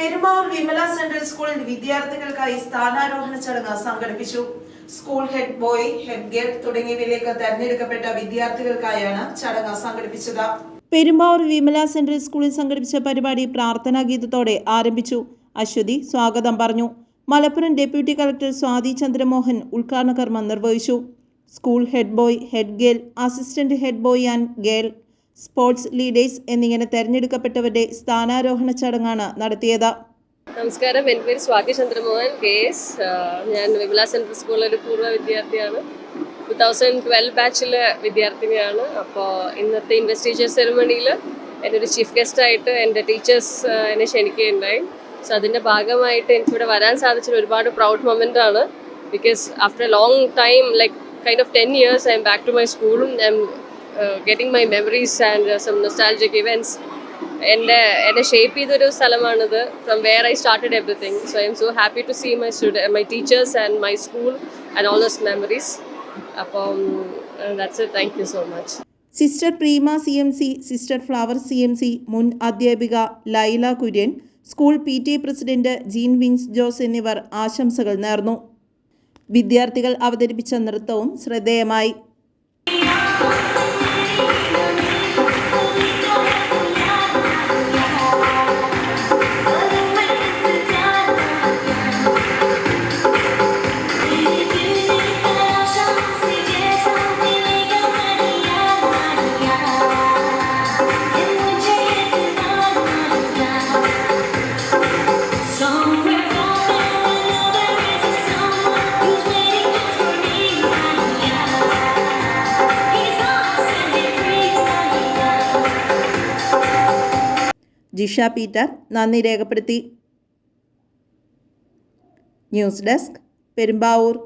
Perumbavoor Vimala central സ്കൂളിൽ വിദ്യാർത്ഥികൾക്കായി സ്ഥാനാരോഹണ ചടങ്ങ് സംഘടിപ്പിച്ചു. School head boy head girl തുടങ്ങിയവയിലേക്ക് തെരഞ്ഞെടുക്കപ്പെട്ട വിദ്യാർത്ഥികൾക്കായാണ് ചടങ്ങ് സംഘടിപ്പിച്ചത്. പെരുമ്പാവൂർ വിമല സെൻട്രൽ സ്കൂളിൽ സംഘടിപ്പിച്ച പരിപാടി പ്രാർത്ഥനാ ഗീതത്തോടെ ആരംഭിച്ചു. അശ്വതി സ്വാഗതം പറഞ്ഞു. മലപ്പുറം ഡെപ്യൂട്ടി കളക്ടർ സ്വാതി ചന്ദ്രമോഹൻ ഉദ്ഘാടന കർമ്മം നിർവഹിച്ചു. School head boy head girl assistant head boy and girl sports leaders എന്നിങ്ങനെ തെരഞ്ഞെടുക്കപ്പെട്ടവരുടെ സ്ഥാനാരോഹണ ചടങ്ങാണ് നടത്തിയത്. നമസ്കാരം. എന്റെ പേര് സ്വാതി ചന്ദ്രമോഹൻ കെ എസ് ഞാൻ വിമല സെൻട്രൽ സ്കൂളിലെ ഒരു പൂർവ വിദ്യാർത്ഥിയാണ്. ടു തൗസൻഡ് ട്വൽവ് ബാച്ചിലെ വിദ്യാർത്ഥിനിയാണ്. അപ്പോൾ ഇന്നത്തെ ഇൻവെസ്റ്റിഗേഷൻ സെറമണിയിൽ എന്റെ ഒരു ചീഫ് ഗസ്റ്റായിട്ട് എന്റെ ടീച്ചേഴ്സ് എന്നെ ക്ഷണിക്കുകയുണ്ടായി. സോ അതിന്റെ ഭാഗമായിട്ട് എനിക്കിവിടെ വരാൻ സാധിച്ചത് ഒരുപാട് പ്രൗഡ് മൊമെന്റ് ആണ്. Because after a long time like kind of ten years I'm back to my സ്കൂളും I'm getting my memories and some nostalgic events എന്റെ എന്നെ ഷേപ്പ് ചെയ്തൊരു സ്ഥലമാണിത്. From where I started everything so I'm so happy to see my stud my teachers and my school and all those memories അപ്പം that's it thank you so much sister Preema C M C sister Flower C M C മുൻ അധ്യാപിക Laila Kurian school P T president Jean Vince Jose എന്നിവർ ആശംസകൾ നേർന്നു. വിദ്യാർത്ഥികൾ അവതരിപ്പിച്ച നൃത്തവും ശ്രദ്ധേയമായി. ജിഷ പീറ്റർ. നന്ദി രേഖപ്പെടുത്തി. News desk Perumbavoor.